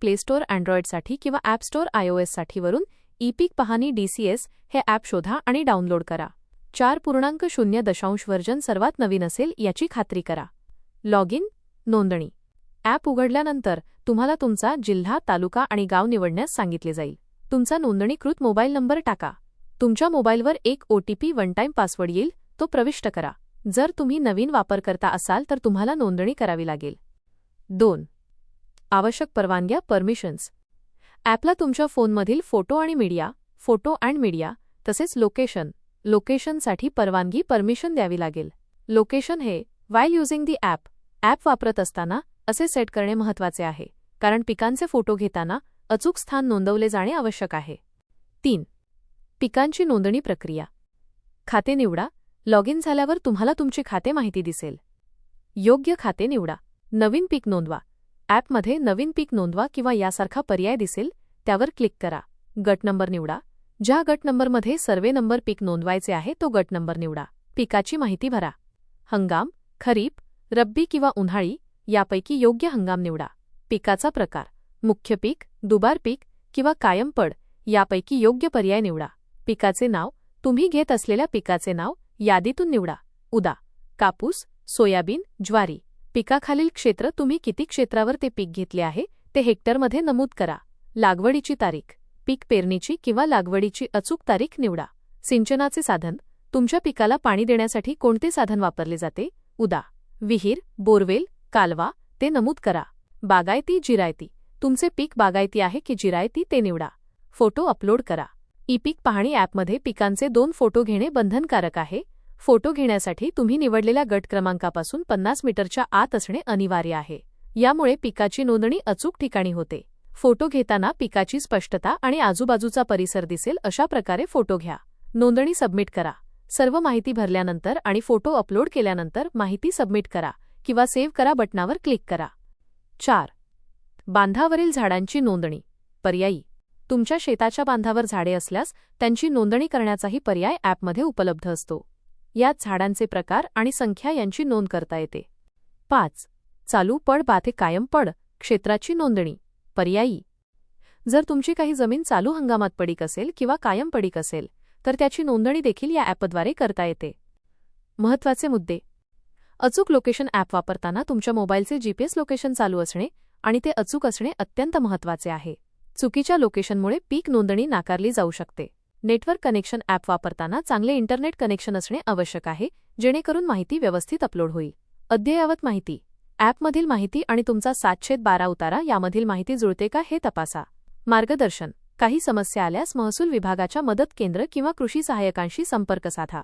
Play store अँड्रॉइडसाठी किंवा app store आयओएससाठी वरून E पीक पाहणी डीसीएस हे ॲप शोधा आणि डाउनलोड करा. चार पूर्णांक शून्य दशांश वर्जन सर्वात नवीन असेल याची खात्री करा. लॉग इन नोंदणी. ॲप उघडल्यानंतर तुम्हाला तुमचा जिल्हा तालुका आणि गाव निवडण्यास सांगितले जाईल. तुमचा नोंदणीकृत मोबाईल नंबर टाका. तुमच्या मोबाईलवर एक O T P one time password येईल तो प्रविष्ट करा. जर तुम्ही नवीन वापरकर्ता असाल तर तुम्हाला नोंदणी करावी लागेल. दोन आवश्यक परवानग्या परमिशन्स ॲपला तुमच्या फोनमधील फोटो आणि मीडिया फोटो अँड मीडिया तसेच लोकेशन लोकेशनसाठी परवानगी परमिशन द्यावी लागेल. लोकेशन हे while using the app app वापरत असताना असे सेट करणे महत्त्वाचे आहे कारण पिकांचे फोटो घेताना अचूक स्थान नोंदवले जाणे आवश्यक आहे. तीन पिकांची नोंदणी प्रक्रिया. खाते निवडा. लॉग इन झाल्यावर तुम्हाला तुमची खाते माहिती दिसेल. योग्य खाते निवडा. नवीन पीक नोंदवा. ॲपमध्ये नवीन पीक नोंदवा किंवा यासारखा पर्याय दिसेल त्यावर क्लिक करा. गट नंबर निवडा. ज्या गट नंबरमध्ये सर्वे नंबर पीक नोंदवायचे आहे तो गट नंबर निवडा. पिकाची माहिती भरा. हंगाम खरीप रब्बी किंवा उन्हाळी यापैकी योग्य हंगाम निवडा. पिकाचा प्रकार. मुख्य पीक दुबार पीक किंवा कायम पड यापैकी योग्य पर्याय निवडा. पिकाचे नाव. तुम्ही घेत असलेल्या पिकाचे नाव यादीतून निवडा. उदा. कापूस सोयाबीन ज्वारी. पिकाखालील क्षेत्र तुम्ही किती क्षेत्रावर ते पीक घेतले आहे ते हेक्टरमध्ये नमूद करा. लागवडीची तारीख पीक पेरणीची किंवा लागवडीची अचूक तारीख निवडा. सिंचनाचे साधन तुमच्या पिकाला पाणी देण्यासाठी कोणते साधन वापरले जाते? उदा. विहीर बोरवेल कालवा ते नमूद करा. बागायती जिरायती. तुमचे पीक बागायती आहे की जिरायती ते निवडा. फोटो अपलोड करा. ई पीक पाहणी ॲपमध्ये पिकांचे दोन फोटो घेणे बंधनकारक आहे. फोटो घेण्यासाठी तुम्ही निवडलेल्या गट क्रमांकापासून पन्नास मीटरच्या आत असणे अनिवार्य आहे. यामुळे पिकाची नोंदणी अचूक ठिकाणी होते. फोटो घेताना पिकाची स्पष्टता आणि आजूबाजूचा परिसर दिसेल अशा प्रकारे फोटो घ्या. नोंदणी सबमिट करा. सर्व माहिती भरल्यानंतर आणि फोटो अपलोड केल्यानंतर माहिती सबमिट करा किंवा सेव्ह करा बटनावर क्लिक करा. चार. बांधावरील झाडांची नोंदणी. पर्यायी. तुमच्या शेताच्या बांधावर झाडे असल्यास त्यांची नोंदणी करण्याचाही पर्याय ॲपमध्ये उपलब्ध असतो. यात झाडांचे प्रकार आणि संख्या यांची नोंद करता येते. पाच. चालू पड बाथे कायम पड क्षेत्राची नोंदणी पर्यायी. जर तुमची काही जमीन चालू हंगामात पडीक असेल किंवा कायम पडीक असेल तर त्याची नोंदणी देखील या ॲपद्वारे करता येते. महत्त्वाचे मुद्दे. अचूक लोकेशन ॲप वापरताना तुमच्या मोबाईलचे जीपीएस लोकेशन चालू असणे आणि ते अचूक असणे अत्यंत महत्त्वाचे आहे. चुकीच्या लोकेशनमुळे पीक नोंदणी नाकारली जाऊ शकते. नेटवर्क कनेक्शन ॲप वापरताना चांगले इंटरनेट कनेक्शन असणे आवश्यक आहे जेणेकरून माहिती व्यवस्थित अपलोड होईल. अद्ययावत माहिती. ॲपमधील माहिती आणि तुमचा सातशेद बारा उतारा यामधील माहिती जुळते का हे तपासा. मार्गदर्शन. काही समस्या आल्यास महसूल विभागाच्या मदत केंद्र किंवा कृषी सहाय्यकांशी संपर्क साधा.